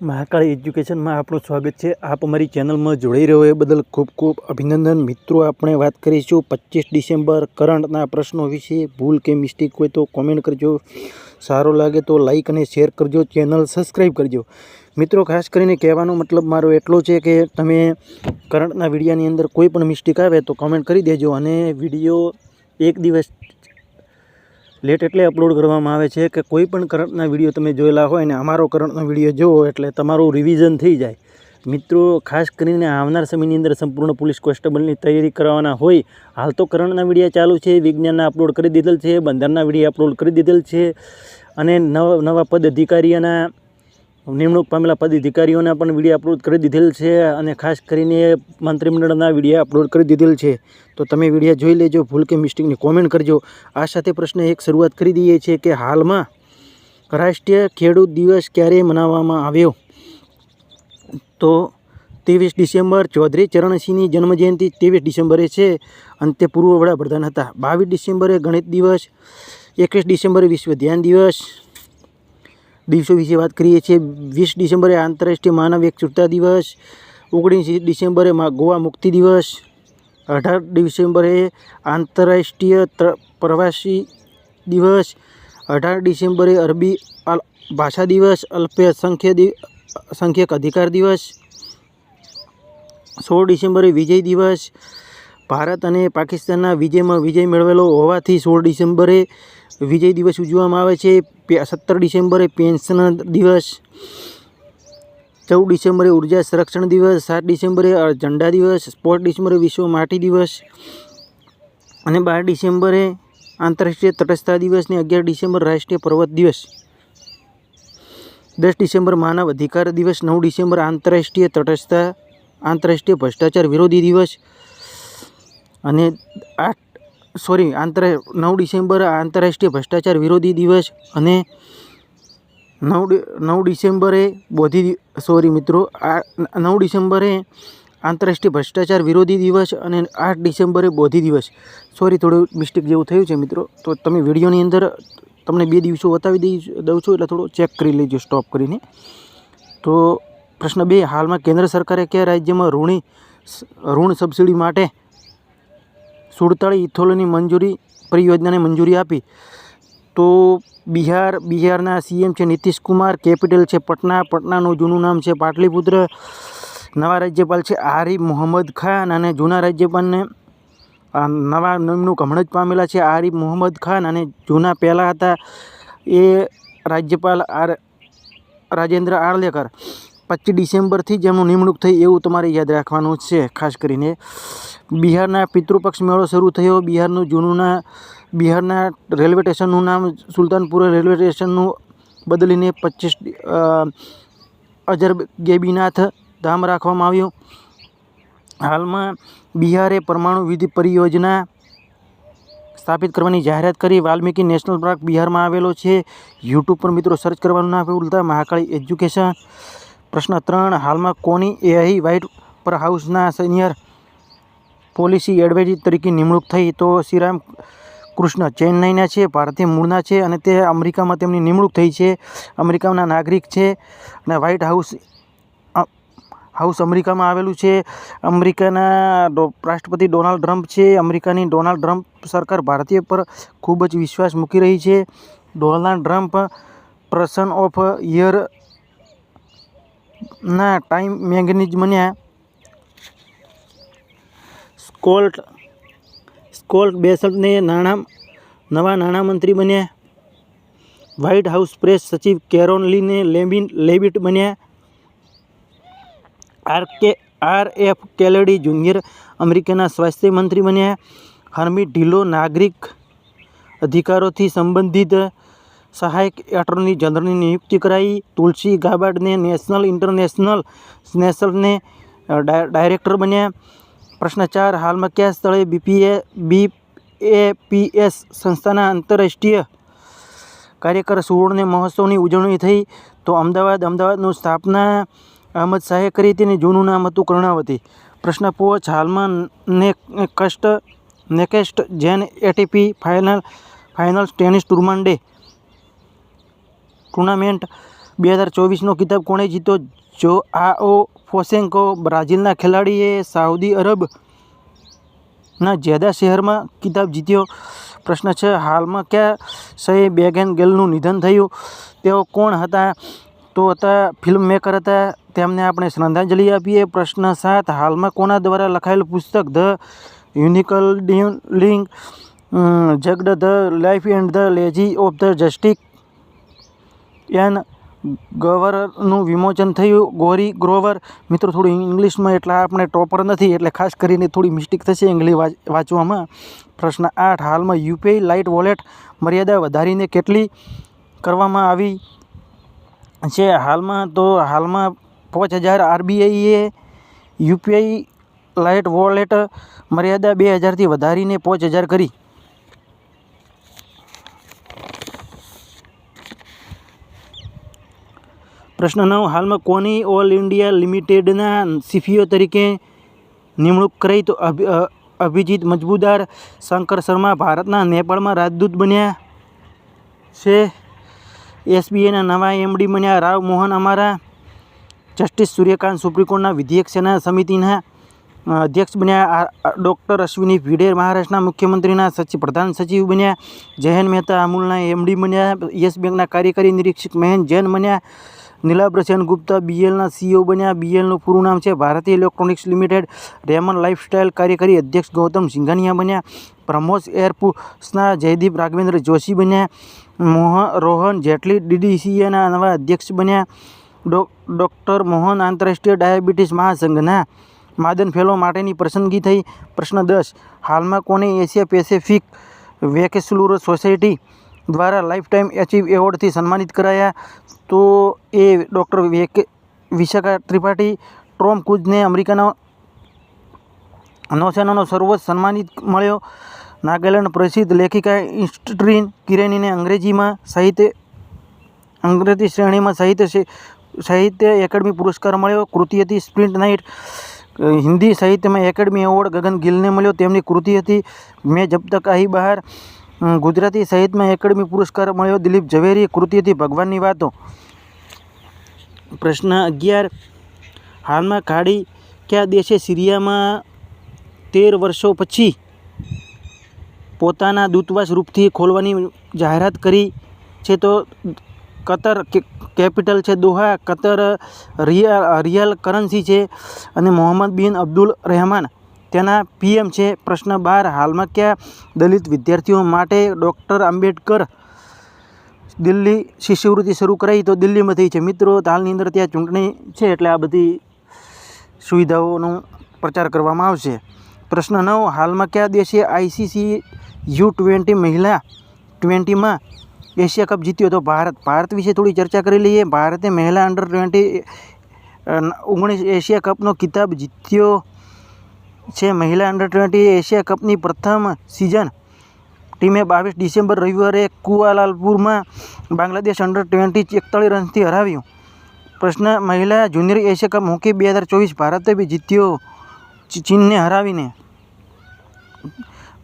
મહાકાળી એજ્યુકેશનમાં આપણું સ્વાગત છે. આપ અમારી ચેનલમાં જોડાઈ રહ્યો એ બદલ ખૂબ ખૂબ અભિનંદન. મિત્રો, આપણે વાત કરીશું પચીસ ડિસેમ્બર કરંટના પ્રશ્નો વિશે. ભૂલ કે મિસ્ટેક હોય તો કોમેન્ટ કરજો. સારો લાગે તો લાઈક અને શેર કરજો. ચેનલ સબસ્ક્રાઈબ કરજો. મિત્રો, ખાસ કરીને કહેવાનો મતલબ મારો એટલો છે કે તમે કરંટના વિડીયાની અંદર કોઈ પણ મિસ્ટેક આવે તો કોમેન્ટ કરી દેજો અને વીડિયો એક દિવસ લેટ એટલે અપલોડ કરવામાં આવે છે કે કોઈ પણ કરંટના વીડિયો તમે જોયેલા હોય ને અમારો કરંટનો વીડિયો જુઓ એટલે તમારું રિવિઝન થઈ જાય. મિત્રો, ખાસ કરીને આવનાર સમયની અંદર સંપૂર્ણ પોલીસ કોન્સ્ટેબલની તૈયારી કરવાના હોય, હાલ તો કરંટના વીડિયો ચાલુ છે, વિજ્ઞાનના અપલોડ કરી દીધેલ છે બંધારણના વીડિયો અપલોડ કરી દીધેલ છે અને નવા નવા પદ અધિકારીઓના નિમણૂક પામેલા પદાધિકારીઓને પણ વીડિયો અપલોડ કરી દીધેલ છે અને ખાસ કરીને મંત્રીમંડળના વીડિયો અપલોડ કરી દીધેલ છે. તો તમે વીડિયો જોઈ લેજો, ભૂલ કે મિસ્ટેકની કોમેન્ટ કરજો. આ સાથે પ્રશ્ન એક શરૂઆત કરી દઈએ છીએ કે હાલમાં રાષ્ટ્રીય ખેડૂત દિવસ ક્યારે મનાવવામાં આવ્યો? તો ત્રેવીસ ડિસેમ્બર ચૌધરી ચરણસિંહની જન્મજયંતિ ત્રેવીસ ડિસેમ્બરે છે. અને તે પૂર્વ વડાપ્રધાન હતા. બાવીસ ડિસેમ્બરે ગણિત દિવસ, એકવીસ ડિસેમ્બરે વિશ્વ ધ્યાન દિવસ દિવસો વિશે વાત કરીએ છીએ. વીસ ડિસેમ્બરે આંતરરાષ્ટ્રીય માનવ એકજૂટતા દિવસ, ઓગણીસ ડિસેમ્બરે ગોવા મુક્તિ દિવસ, અઢાર ડિસેમ્બરે આંતરરાષ્ટ્રીય ત્ર- પ્રવાસી દિવસ, અઢાર ડિસેમ્બરે અરબી ભાષા દિવસ, અલ્પસંખ્ય દિ સંખ્યક અધિકાર દિવસ, સોળ ડિસેમ્બરે વિજય દિવસ, ભારત અને પાકિસ્તાનના વિજયમાં વિજય મેળવેલો હોવાથી સોળ ડિસેમ્બરે વિજય દિવસ ઉજવવામાં આવે છે. સત્તર ડિસેમ્બરે પેન્શન દિવસ, ચૌદ ડિસેમ્બરે ઊર્જા સંરક્ષણ દિવસ, સાત ડિસેમ્બરે ઝંડા દિવસ સ્પોર્ટ ડિસેમ્બરે વિશ્વ માટી દિવસ અને બાર ડિસેમ્બરે આંતરરાષ્ટ્રીય તટસ્થતા દિવસ ને અગિયાર ડિસેમ્બર રાષ્ટ્રીય પર્વત દિવસ. દસ ડિસેમ્બર માનવ અધિકાર દિવસ, નવ ડિસેમ્બર આંતરરાષ્ટ્રીય તટસ્થતા, આંતરરાષ્ટ્રીય ભ્રષ્ટાચાર વિરોધી દિવસ અને આઠ સોરી, આંતર, નવ ડિસેમ્બર આંતરરાષ્ટ્રીય ભ્રષ્ટાચાર વિરોધી દિવસ અને નવ નવ ડિસેમ્બરે બોધી સોરી મિત્રો, આ, નવ ડિસેમ્બરે આંતરરાષ્ટ્રીય ભ્રષ્ટાચાર વિરોધી દિવસ અને આઠ ડિસેમ્બરે બોધી દિવસ. સોરી, થોડું મિસ્ટેક જેવું થયું છે મિત્રો. તો તમે વિડીયોની અંદર તમને બે દિવસો બતાવી દઈ, દઉં છું, એટલે થોડો ચેક કરી લેજો, સ્ટોપ કરીને. તો પ્રશ્ન બે, હાલમાં કેન્દ્ર સરકારે કયા રાજ્યમાં ઋણી ઋણ સબસિડી માટે સુડતાળીસ ઇથોલની મંજૂરી પરિયોજનાને મંજૂરી આપી. તો બિહાર, બિહારના સીએમ છે નીતિશ કુમાર, કેપિટલ છે પટના, પટનાનું જૂનું નામ છે પાટલીપુત્ર, નવા રાજ્યપાલ છે આરિફ મોહમ્મદ ખાન અને જૂના રાજ્યપાલને નવા નિમણૂક હમણાં જ પામેલા છે આરિફ મોહમ્મદ ખાન અને જૂના પહેલાં હતા એ રાજ્યપાલ આર, રાજેન્દ્ર આર્લેકર પચીસ ડિસેમ્બરથી જ નિમણૂક થઈ એવું તમારે યાદ રાખવાનું છે. ખાસ કરીને બિહારના પિતૃપક્ષ મેળો શરૂ થયો. બિહારનું જૂનુંના બિહારના રેલવે સ્ટેશનનું નામ સુલતાનપુર રેલવે સ્ટેશનનું બદલીને પચીસ અજર ગેબીનાથ ધામ રાખવામાં આવ્યું. હાલમાં બિહારે પરમાણુ વિદ્યુત પરિયોજના સ્થાપિત કરવાની જાહેરાત કરી. વાલ્મીકી નેશનલ પાર્ક બિહારમાં આવેલો છે. યુટ્યુબ પર મિત્રો સર્ચ કરવાનું ના ભૂલતા મહાકાળી એજ્યુકેશન પ્રશ્ન ત્રણ, હાલમાં કોની એઆઈ વ્હાઇટ પર હાઉસના સિનિયર પોલિસી એડવાઇઝર તરીકે નિમણૂક થઈ? તો શ્રીરામ કૃષ્ણ ચેન્નઈના છે ભારતીય મૂળના છે અને તે અમેરિકામાં તેમની નિમણૂક થઈ છે. અમેરિકાના નાગરિક છે અને વ્હાઇટ હાઉસ હાઉસ અમેરિકામાં આવેલું છે. અમેરિકાના રાષ્ટ્રપતિ ડોનાલ્ડ ટ્રમ્પ છે. અમેરિકાની ડોનાલ્ડ ટ્રમ્પ સરકાર ભારતીય પર ખૂબ જ વિશ્વાસ મૂકી રહી છે. Donald Trump, person of year ના ટાઈમ મેગેનિઝમના સ્કોલ્ટ સ્કોલ્ટ બેસલ્ટને નાણાં, નવા નાણામંત્રી બન્યા. વ્હાઇટ હાઉસ પ્રેસ સચિવ કેરોનલીને લેબિન, લેબિટ બન્યા. R K R F કેલેડી junior અમેરિકાના સ્વાસ્થ્ય મંત્રી બન્યા. હરમી ઢીલો નાગરિક અધિકારોથી સંબંધિત સહાયક એટર્ની જનરલની નિયુક્તિ કરાઈ. તુલસી ગાબાડને નેશનલ, ઇન્ટરનેશનલ નેશનલને ડાયરેક્ટર બન્યા. પ્રશ્ન ચાર, હાલમાં કયા સ્થળે બીપીએ બી એપીએસ સંસ્થાના આંતરરાષ્ટ્રીય કાર્યકર સુવર્ણ મહોત્સવની ઉજવણી થઈ, તો અમદાવાદ, અમદાવાદનું સ્થાપના અહમદ શાહે કરી હતી અને જૂનું નામ હતું કર્ણાવતી. પ્રશ્ન પોચ, હાલમાં ને કસ્ટ next gen ATP final final tennis tournament tournament બે હજાર ચોવીસનો કિતાબ કોણે જીત્યો જો આઓ ફોસેન્કો બ્રાઝિલના ખેલાડીએ સાઉદી અરબના જેદા શહેરમાં કિતાબ જીત્યો. પ્રશ્ન છે, હાલમાં ક્યાં સહી બેગેન ગેલનું નિધન થયું? તેઓ કોણ હતા? તો હતા ફિલ્મ મેકર હતા. તેમને આપણે શ્રદ્ધાંજલિ આપીએ. પ્રશ્ન સાત, હાલમાં કોના દ્વારા લખાયેલું પુસ્તક ધ યુનિકલ લિંગ જગડ the life and the legacy of the justice N ગવરનું વિમોચન થયું. ગોરી ગ્રોવર, મિત્રો, થોડું ઇંગ્લિશમાં એટલા આપણે ટોપર નથી, એટલે ખાસ કરીને થોડી મિસ્ટેક થશે ઇંગ્લિશ વાંચવામાં. પ્રશ્ન આઠ, હાલમાં યુપીઆઈ લાઇટ વોલેટ મર્યાદા વધારીને કેટલી કરવામાં આવી છે? હાલમાં તો, હાલમાં પાંચ હજાર આરબીઆઈએ યુપીઆઈ લાઇટ વોલેટ મર્યાદા બે હજારથી વધારીને પાંચ હજાર કરી. પ્રશ્ન નવ હાલમાં કોની ઓલ ઇન્ડિયા લિમિટેડના સીફીઓ તરીકે નિમણૂક કરી તો અભિજીત મજબૂદાર શંકર શર્મા ભારતના નેપાળમાં રાજદૂત બન્યા છે. એસબીઆઈના નવા એમડી બન્યા. રાવ મોહન અમારા જસ્ટિસ સૂર્યકાંત સુપ્રીમ કોર્ટના વિધેયક સેના સમિતિના અધ્યક્ષ બન્યા. ડૉક્ટર અશ્વિની ભીડેર મહારાષ્ટ્રના મુખ્યમંત્રીના સચિવ પ્રધાન સચિવ બન્યા. જયન મહેતા અમૂલના એમડી બન્યા. યસ બેંકના કાર્યકારી નિરીક્ષક મહેન જૈન બન્યા. નીલાબ્રસેન ગુપ્તા બીએલના સીઈઓ બન્યા. બીએલનું પૂરું નામ છે ભારતીય ઇલેક્ટ્રોનિક્સ લિમિટેડ. રેમન લાઇફસ્ટાઇલ કાર્યકારી અધ્યક્ષ ગૌતમ સિંઘાનિયા બન્યા. પ્રમોસ એરફોર્સના જયદીપ રાઘવેન્દ્ર જોશી બન્યા. મોહન રોહન જેટલી ડીડીસીએના નવા અધ્યક્ષ બન્યા. ડૉક્ટર મોહન આંતરરાષ્ટ્રીય ડાયાબિટીસ મહાસંઘના માદન ફેલો માટેની પસંદગી થઈ. પ્રશ્ન દસ, હાલમાં કોને એશિયા પેસિફિક વેકેસ્લુર સોસાયટી દ્વારા લાઈફ ટાઈમ એચીવ એવોર્ડથી સન્માનિત કરાયા. તો એ ડૉક્ટર વિશાખા ત્રિપાઠી ટ્રોમ કુજને અમેરિકાનો નૌસેનાનો સર્વોચ્ચ સન્માનિત મળ્યો. નાગાલેન્ડ પ્રસિદ્ધ લેખિકા ઇન્સ્ટ્રીન કિરેનીને અંગ્રેજીમાં સાહિત્ય, અંગ્રેજી શ્રેણીમાં સાહિત્ય સાહિત્ય એકેડમી પુરસ્કાર મળ્યો. કૃતિ હતી સ્પ્રિન્ટ નાઇટ. હિન્દી સાહિત્યમાં એકેડમી એવોર્ડ ગગન ગિલને મળ્યો. તેમની કૃતિ હતી મેં જબ તક આહી બહાર. ગુજરાતી સાહિત્યમાં એકેડમી પુરસ્કાર મળ્યો. દિલીપ ઝવેરી કૃતિથી ભગવાનની વાતો. પ્રશ્ન અગિયાર. હાલમાં ખાડી કયા દેશે સિરિયામાં તેર વર્ષો પછી પોતાના દૂતાવાસ રૂપથી ખોલવાની જાહેરાત કરી છે તો કતર કેપિટલ છે Doha, Qatar riyal riyal currency છે અને મોહમ્મદ બિન અબ્દુલ રહેમાન. તેના પીએમ છે. પ્રશ્ન બાર, હાલમાં કયા દલિત વિદ્યાર્થીઓ માટે ડૉક્ટર આંબેડકર દિલ્હી શિષ્યવૃત્તિ શરૂ કરાઈ? તો દિલ્હીમાં થઈ છે. મિત્રો હાલની અંદર ત્યાં ચૂંટણી છે એટલે આ બધી સુવિધાઓનો પ્રચાર કરવામાં આવશે. પ્રશ્ન નવ, હાલમાં કયા દેશે આઈસીસી યુ ટ્વેન્ટી મહિલા ટ્વેન્ટીમાં એશિયા કપ જીત્યો? તો ભારત ભારત વિશે થોડી ચર્ચા કરી લઈએ. ભારતે મહિલા અંડર ટ્વેન્ટી ઓગણીસ એશિયા કપનો કિતાબ જીત્યો. છે. મહિલા અંડર ટ્વેન્ટી એશિયા કપની પ્રથમ સિઝન ટીમે બાવીસ ડિસેમ્બર રવિવારે કુઆલાલપુરમાં બાંગ્લાદેશ અંડર ટ્વેન્ટી એકતાળીસ રનથી હરાવ્યું. પ્રશ્ન, મહિલા જુનિયર એશિયા કપ હોકી બે હજાર ચોવીસ ભારતે બી જીત્યો ચીનને હરાવીને.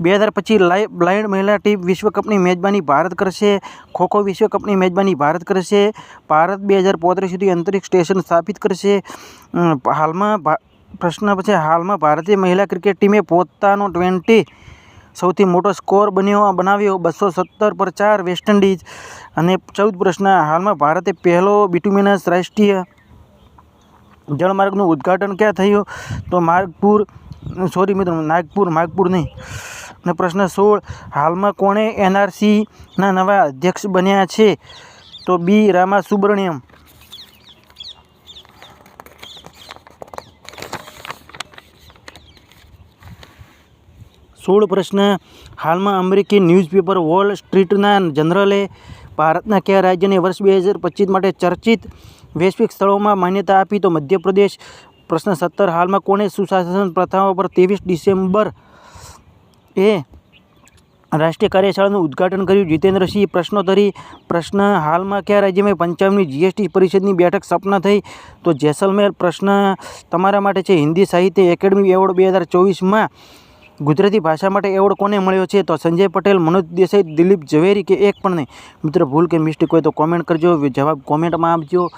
બે હજાર પછી લાઈ, બ્લાઇન્ડ મહિલા ટીમ વિશ્વકપની મેજબાની ભારત કરશે. ખોખો વિશ્વકપની મેજબાની ભારત કરશે. ભારત બે હજાર પોત્રીસ સુધી અંતરિક્ષ સ્ટેશન સ્થાપિત કરશે. હાલમાં પ્રશ્ન પછી હાલમાં ભારતીય મહિલા ક્રિકેટ ટીમે પોતાનો ટ્વેન્ટી સૌથી મોટો સ્કોર બન્યો, બનાવ્યો બસો સત્તર પર ચાર વેસ્ટ ઇન્ડિઝ. અને ચૌદ પ્રશ્ન, હાલમાં ભારતે પહેલો બિટુમિનસ રાષ્ટ્રીય જળમાર્ગનું ઉદ્ઘાટન ક્યાં થયું? તો માર્ગપુર સોરી મિત્રો, નાગપુર માગપુર નહીં. અને પ્રશ્ન સોળ, હાલમાં કોણે એનઆરસીના નવા અધ્યક્ષ બન્યા છે? તો બી રામા સુબ્રણ્યમ સોળ પ્રશ્ન હાલમાં અમેરિકી ન્યૂઝપેપર વોલ સ્ટ્રીટના જનરલે ભારતના કયા રાજ્યને વર્ષ બે હજાર પચીસ માટે ચર્ચિત વૈશ્વિક સ્થળોમાં માન્યતા આપી તો મધ્યપ્રદેશ? પ્રશ્ન સત્તર, હાલમાં કોણે સુશાસન પ્રથાઓ પર ત્રેવીસ ડિસેમ્બર એ રાષ્ટ્રીય કાર્યશાળાનું ઉદ્ઘાટન કર્યું? જીતેન્દ્રસિંહ પ્રશ્નોત્તરી પ્રશ્ન, હાલમાં કયા રાજ્યમાં પંચાવનમી જીએસટી પરિષદની બેઠક સપના થઈ? તો જેસલમેર પ્રશ્ન તમારા માટે છે, હિન્દી સાહિત્ય એકેડમી એવોર્ડ બે હજાર ચોવીસમાં ગુજરાતી ભાષા માટે એવોર્ડ કોને મળ્યો છે? તો સંજય પટેલ, મનોજ દેસાઈ, દિલીપ ઝવેરી કે એક પણ નહીં? મિત્રો, ભૂલ કે મિસ્ટેક હોય તો કોમેન્ટ કરજો, જવાબ કોમેન્ટમાં આપજો.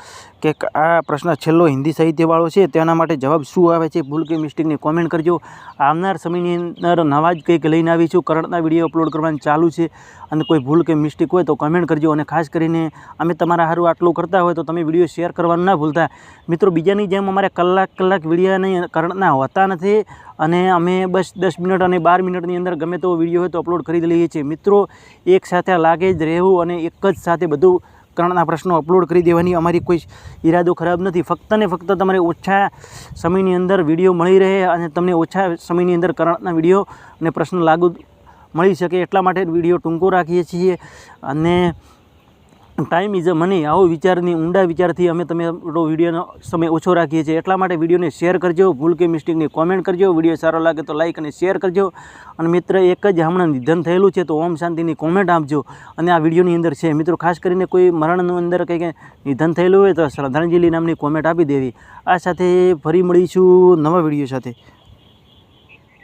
કે આ પ્રશ્ન છેલ્લો હિન્દી સાહિત્યવાળો છે, તેના માટે જવાબ શું આવે છે, ભૂલ કે મિસ્ટેકની કોમેન્ટ કરજો. આવનાર સમયની અંદર નવા જ કંઈક લઈને આવીશું. કરંટના વીડિયો અપલોડ કરવાનું ચાલુ છે અને કોઈ ભૂલ કે મિસ્ટેક હોય તો કમેન્ટ કરજો અને ખાસ કરીને અમે તમારા સારું આટલું કરતા હોય તો તમે વીડિયો શેર કરવાનું ના ભૂલતા. મિત્રો, બીજાની જેમ અમારે કલાક કલાક વિડીયાની કરંટના હોતા નથી અને અમે બસ દસ મિનિટ અને બાર મિનિટની અંદર ગમે તેવો વીડિયો હોય તો અપલોડ કરી લઈએ છીએ. મિત્રો, એક સાથે લાગે જ રહેવું અને એક જ સાથે બધું કરંટના પ્રશ્નો અપલોડ કરી દેવાની અમારી કોઈ ઈરાદો ખરાબ નથી. ફક્ત ને ફક્ત તમારે ઓછા સમયની અંદર વીડિયો મળી રહે અને તમને ઓછા સમયની અંદર કરંટના વીડિયો અને પ્રશ્ન લાગુ મળી શકે એટલા માટે વીડિયો ટૂંકો રાખીએ છીએ. અને ટાઈમ ઇઝ અ મની આવો વિચારની, ઊંડા વિચારથી અમે તમે વિડીયોનો સમય ઓછો રાખીએ છીએ. એટલા માટે વિડીયોને શેર કરજો. ભૂલ કે મિસ્ટેકની કોમેન્ટ કરજો. વીડિયો સારો લાગે તો લાઇક અને શેર કરજો. અને મિત્ર, એક જ હમણાં નિધન થયેલું છે તો ઓમ શાંતિની કોમેન્ટ આપજો. અને આ વિડીયોની અંદર છે, મિત્રો, ખાસ કરીને કોઈ મરણનું અંદર કંઈક નિધન થયેલું હોય તો શ્રદ્ધાંજલિ નામની કોમેન્ટ આપી દેવી. આ સાથે ફરી મળીશું નવા વીડિયો સાથે.